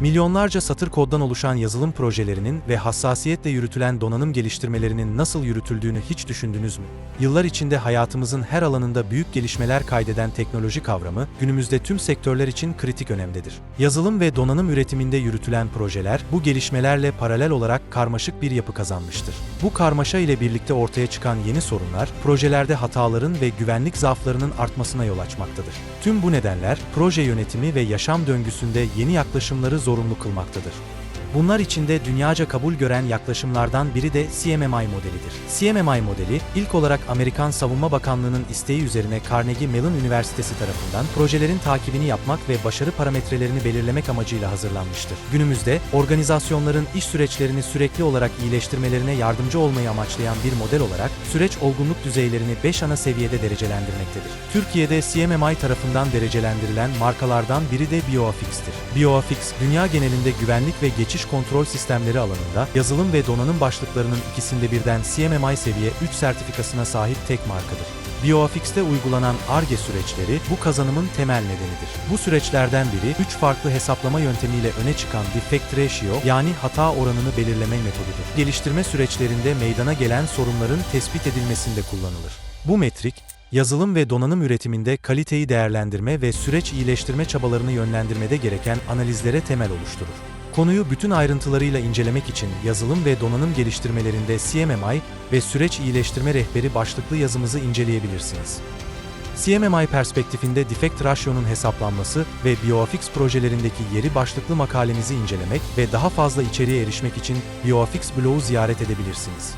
Milyonlarca satır koddan oluşan yazılım projelerinin ve hassasiyetle yürütülen donanım geliştirmelerinin nasıl yürütüldüğünü hiç düşündünüz mü? Yıllar içinde hayatımızın her alanında büyük gelişmeler kaydeden teknoloji kavramı, günümüzde tüm sektörler için kritik önemdedir. Yazılım ve donanım üretiminde yürütülen projeler, bu gelişmelerle paralel olarak karmaşık bir yapı kazanmıştır. Bu karmaşa ile birlikte ortaya çıkan yeni sorunlar, projelerde hataların ve güvenlik zaaflarının artmasına yol açmaktadır. Tüm bu nedenler, proje yönetimi ve yaşam döngüsünde yeni yaklaşımları zorunlu kılmaktadır. Bunlar içinde dünyaca kabul gören yaklaşımlardan biri de CMMI modelidir. CMMI modeli, ilk olarak Amerikan Savunma Bakanlığı'nın isteği üzerine Carnegie Mellon Üniversitesi tarafından projelerin takibini yapmak ve başarı parametrelerini belirlemek amacıyla hazırlanmıştır. Günümüzde, organizasyonların iş süreçlerini sürekli olarak iyileştirmelerine yardımcı olmayı amaçlayan bir model olarak, süreç olgunluk düzeylerini 5 ana seviyede derecelendirmektedir. Türkiye'de CMMI tarafından derecelendirilen markalardan biri de BioAfix'tir. BioAfix, dünya genelinde güvenlik ve geçiş kontrol sistemleri alanında yazılım ve donanım başlıklarının ikisinde birden CMMI seviye 3 sertifikasına sahip tek markadır. BioAfix'te uygulanan ARGE süreçleri bu kazanımın temel nedenidir. Bu süreçlerden biri 3 farklı hesaplama yöntemiyle öne çıkan defect ratio yani hata oranını belirleme metodudur. Geliştirme süreçlerinde meydana gelen sorunların tespit edilmesinde kullanılır. Bu metrik, yazılım ve donanım üretiminde kaliteyi değerlendirme ve süreç iyileştirme çabalarını yönlendirmede gereken analizlere temel oluşturur. Konuyu bütün ayrıntılarıyla incelemek için yazılım ve donanım geliştirmelerinde CMMI ve süreç iyileştirme rehberi başlıklı yazımızı inceleyebilirsiniz. CMMI perspektifinde defect ratio'nun hesaplanması ve BioAfix projelerindeki yeri başlıklı makalemizi incelemek ve daha fazla içeriğe erişmek için BioAfix blogu ziyaret edebilirsiniz.